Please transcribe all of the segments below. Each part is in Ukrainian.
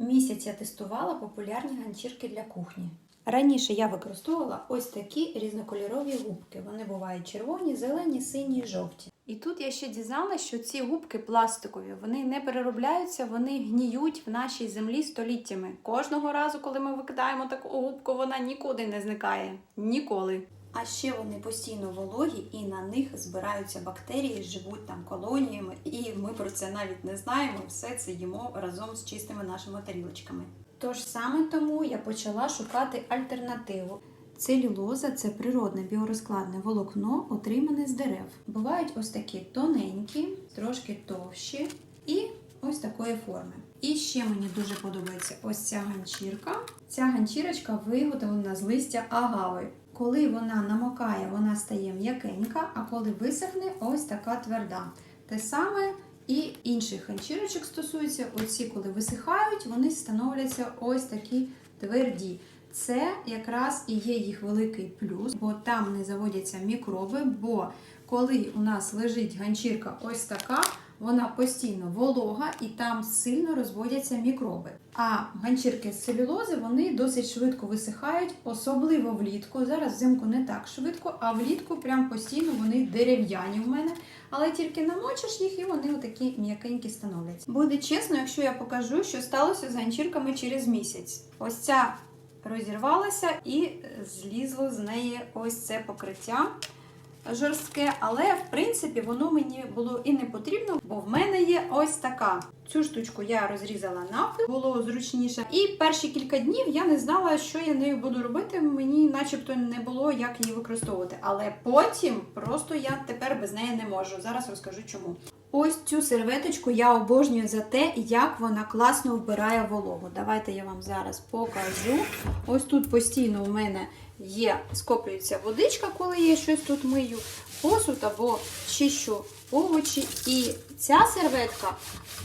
Місяць я тестувала популярні ганчірки для кухні. Раніше я використовувала ось такі різнокольорові губки. Вони бувають червоні, зелені, сині і жовті. І тут я ще дізналася, що ці губки пластикові, вони не переробляються, вони гніють в нашій землі століттями. Кожного разу, коли ми викидаємо таку губку, вона нікуди не зникає. Ніколи. А ще вони постійно вологі і на них збираються бактерії, живуть там колоніями, і ми про це навіть не знаємо. Все це їмо разом з чистими нашими тарілочками. Тож саме тому я почала шукати альтернативу. Целюлоза це природне біорозкладне волокно, отримане з дерев. Бувають ось такі тоненькі, трошки товщі і ось такої форми. І ще мені дуже подобається ось ця ганчірка. Ця ганчірочка виготовлена з листя агави. Коли вона намокає, вона стає м'якенька, а коли висохне, ось така тверда. Те саме і інших ганчірочок стосується. Оці, коли висихають, вони становляться ось такі тверді. Це якраз і є їх великий плюс, бо там не заводяться мікроби. Бо коли у нас лежить ганчірка ось така, вона постійно волога і там сильно розводяться мікроби. А ганчірки з целюлози вони досить швидко висихають, особливо влітку. Зараз взимку не так швидко, а влітку прям постійно вони дерев'яні в мене. Але тільки намочиш їх і вони отакі м'якенькі становляться. Буде чесно, якщо я покажу, що сталося з ганчірками через місяць. Ось ця розірвалася і злізло з неї ось це покриття жорстке, але в принципі воно мені було і не потрібно, бо в мене є ось така. Цю штучку я розрізала навпіл, було зручніше. І перші кілька днів я не знала, що я нею буду робити. Мені, начебто, не було як її використовувати. Але потім просто я тепер без неї не можу. Зараз розкажу чому. Ось цю серветочку я обожнюю за те, як вона класно вбирає вологу. Давайте я вам зараз покажу. Ось тут постійно у мене є, скоплюється водичка, коли я щось тут мию, посуд або чищу овочі. І ця серветка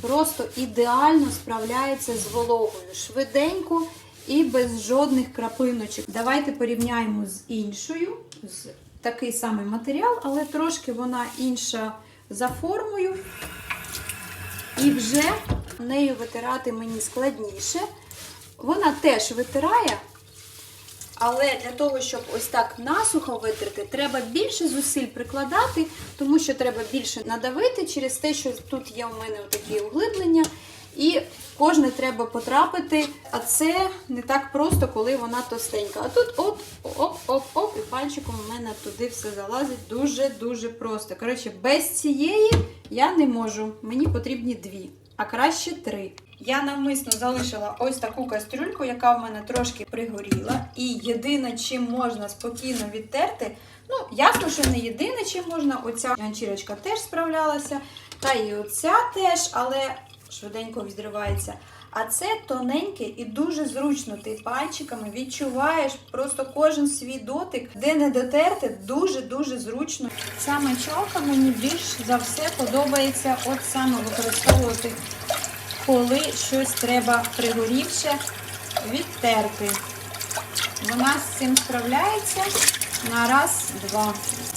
просто ідеально справляється з вологою, швиденько і без жодних крапиночок. Давайте порівняємо з іншою, з такий самий матеріал, але трошки вона інша за формою. І вже нею витирати мені складніше. Вона теж витирає, але для того, щоб ось так насухо витерти, треба більше зусиль прикладати, тому що треба більше надавити через те, що тут є у мене такі углиблення. І кожне треба потрапити, а це не так просто, коли вона товстенька. А тут оп, оп, оп, оп, і пальчиком у мене туди все залазить дуже-дуже просто. Коротше, без цієї я не можу. Мені потрібні дві, а краще три. Я навмисно залишила ось таку кастрюльку, яка в мене трошки пригоріла. І єдине, чим можна спокійно відтерти, ну, ясно, що не єдине, чим можна, оця ганчірочка теж справлялася, та і оця теж, але швиденько відривається. А це тоненьке і дуже зручно. Ти пальчиками відчуваєш просто кожен свій дотик, де не дотерти, дуже-дуже зручно. Ця мочалка мені більш за все подобається от саме використовувати, коли щось треба пригорівше відтерти. Вона з цим справляється на раз-два.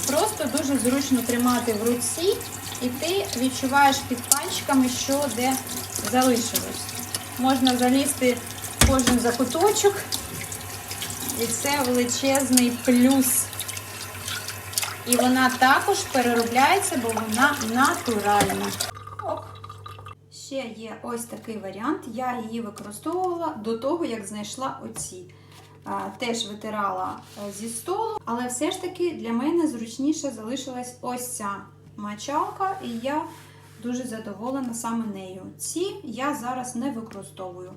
Просто дуже зручно тримати в руці, і ти відчуваєш під пальчиками, що де залишилось. Можна залізти в кожен закуточок, і це величезний плюс. І вона також переробляється, бо вона натуральна. Ще є ось такий варіант. Я її використовувала до того, як знайшла оці. Теж витирала е, зі столу, але все ж таки для мене зручніше залишилась ось ця мочалка, і я дуже задоволена саме нею. Ці я зараз не використовую.